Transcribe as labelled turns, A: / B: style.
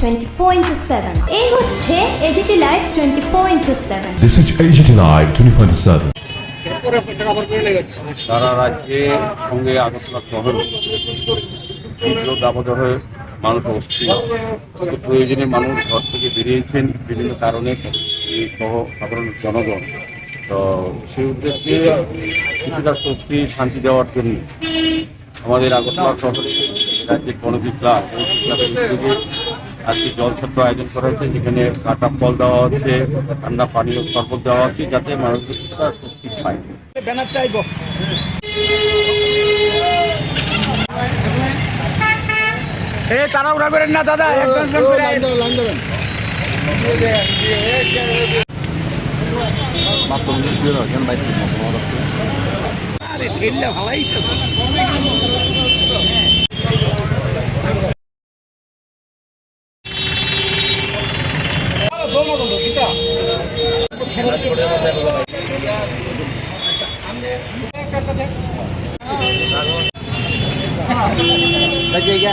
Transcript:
A: Twenty four into seven এই হচ্ছে AGT live twenty four into seven
B: This is AGT Live 24/7.
C: সারা রাজ্যে সঙ্গে আগরতলা শহর তীব্র দাবদাহে মানুষ অস্থির। প্রয়োজনে মানুষ ঘর থেকে বেরিয়েছেন বিভিন্ন কারণে সহ সাধারণ জনগণ। তো সেই উদ্দেশ্যে কিছুটা স্বস্তি শান্তি দেওয়ার জন্য আমাদের আগরতলা শহরে রাজ্যের গণবিক ক্লাব আজকে জলছত্র আয়োজন করা হয়েছে যেখানে কাটা ফল দেওয়া হচ্ছে ঠান্ডা পানীয় শরবত দেওয়া হচ্ছে যাতে মানুষ কিছুটা স্বস্তি পায়।
D: এ তাড়াহুড়া করেন না দাদা একদম ভালাই ಬಜ್ಜಿಗೆ